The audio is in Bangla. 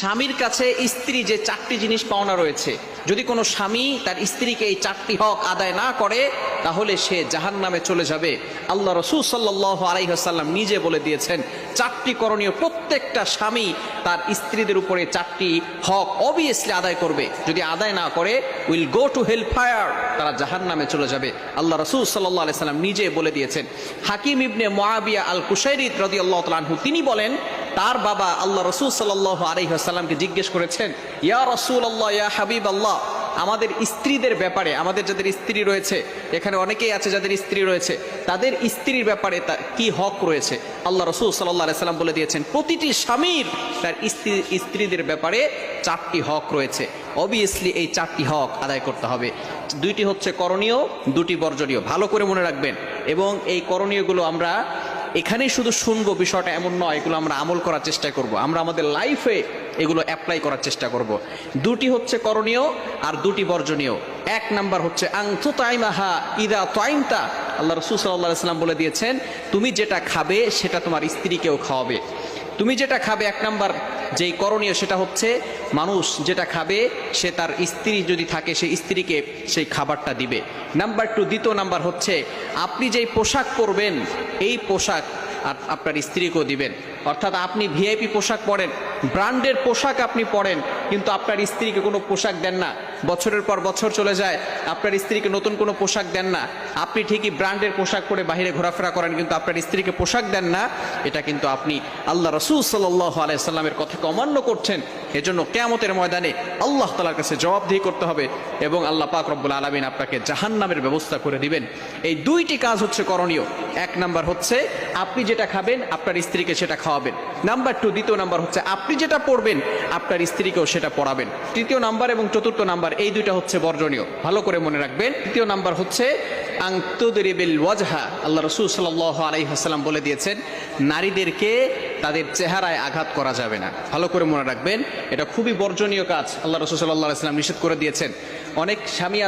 স্বামীর কাছে স্ত্রী যে চারটি জিনিস পাওনা রয়েছে, যদি কোনো স্বামী তার স্ত্রীকে এই চারটি হক আদায় না করে, তাহলে সে জাহান নামে চলে যাবে। আল্লাহ রসুল সাল্লাহ আলাইহাল্লাম নিজে বলে দিয়েছেন, চারটি করণীয় প্রত্যেকটা স্বামী তার স্ত্রীদের উপরে চারটি হক অবভিয়াসলি আদায় করবে। যদি আদায় না করে will go to hell fire Tara Jahan নামে চলে যাবে। আল্লাহ রসুল সাল্লাহ আলাইসাল্লাম নিজে বলে দিয়েছেন। হাকিম ইবনে মোয়াবিয়া আল কুশাইরিদ রদি আল্লাহ তালহু তিনি বলেন তার বাবা আল্লাহ রসুল সাল্লাহ আলহিহাসাল্লামকে জিজ্ঞেস করেছেন, ইয়া রসুল আল্লাহ ইয়া হাবিব আল্লাহ আমাদের স্ত্রীদের ব্যাপারে, আমাদের যাদের স্ত্রী রয়েছে, এখানে অনেকেই আছে যাদের স্ত্রী রয়েছে, তাদের স্ত্রীর ব্যাপারে তা কি হক রয়েছে? আল্লাহ রসুল সাল্লাহ সাল্লাম বলে দিয়েছেন, প্রতিটি স্বামীর তার স্ত্রী, স্ত্রীদের ব্যাপারে চারটি হক রয়েছে। অবভিয়াসলি এই চারটি হক আদায় করতে হবে। দুইটি হচ্ছে করণীয়, দুটি বর্জনীয়। ভালো করে মনে রাখবেন। এবং এই করণীয়গুলো আমরা এখানেই শুধু শুনব বিষয়টা এমন নয়, এগুলো আমরা আমল করার চেষ্টা করব। আমরা আমাদের লাইফে এগুলো অ্যাপ্লাই করার চেষ্টা করব। দুটি হচ্ছে করণীয় আর দুটি বর্জনীয়। এক নাম্বার হচ্ছে আংথু তাইমাহা ইদা তাইমতা। আল্লাহ রসুল সাল্লাহ ইসলাম বলে দিয়েছেন, তুমি যেটা খাবে সেটা তোমার স্ত্রীকেও খাওয়াবে। তুমি যেটা খাবে, এক নাম্বার যেই করণীয় সেটা হচ্ছে মানুষ যেটা খাবে, সে তার স্ত্রী যদি থাকে সেই স্ত্রীকে সেই খাবারটা দিবে। নাম্বার টু, দ্বিতীয় নাম্বার হচ্ছে আপনি যেই পোশাক পরবেন, এই পোশাক আপনার স্ত্রীকেও দিবেন। অর্থাৎ আপনি ভিআইপি পোশাক পরেন, ব্র্যান্ডের পোশাক আপনি পরেন, কিন্তু আপনার স্ত্রীকে কোনো পোশাক দেন না। বছরের পর বছর চলে যায়, আপনার স্ত্রীকে নতুন কোনো পোশাক দেন না। আপনি ঠিকই ব্র্যান্ডের পোশাক পরে বাইরে ঘোরাফেরা করেন, কিন্তু আপনার স্ত্রীকে পোশাক দেন না। এটা কিন্তু আপনি আল্লাহ রসুল সাল্লাহ আলাইসাল্লামের কথাকে অমান্য করছেন, এজন্য কেয়ামতের ময়দানে আল্লাহ তালার কাছে জবাবদিহি করতে হবে এবং আল্লাহ পাক রব্বুল আলমিন আপনাকে জাহান্নামের ব্যবস্থা করে দিবেন। এই দুইটি কাজ হচ্ছে করণীয়। এক নাম্বার হচ্ছে আপনি যেটা খাবেন, আপনার স্ত্রীকে সেটা খাওয়াবেন। নাম্বার টু, দ্বিতীয় নাম্বার হচ্ছে আপনি যেটা পড়বেন, আপনার স্ত্রীকেও সেটা পড়াবেন। তৃতীয় নাম্বার এবং চতুর্থ নাম্বার, এই দুইটা হচ্ছে বর্জনীয়। ভালো করে মনে রাখবেন। তৃতীয় নাম্বার হচ্ছে আংতুদরিবিল ওয়াজহা। আল্লাহ রসুল সাল্লাহ আলাইহাসাল্লাম বলে দিয়েছেন, নারীদেরকে তাদের চেহারায় আঘাত করা যাবে না। ভালো করে মনে রাখবেন, এটা খুবই বর্জনীয় কাজ। আল্লাহ রসুল সাল্লাহ আলাইসাল্লাম নিষেধ করে দিয়েছেন। অনেক স্বামী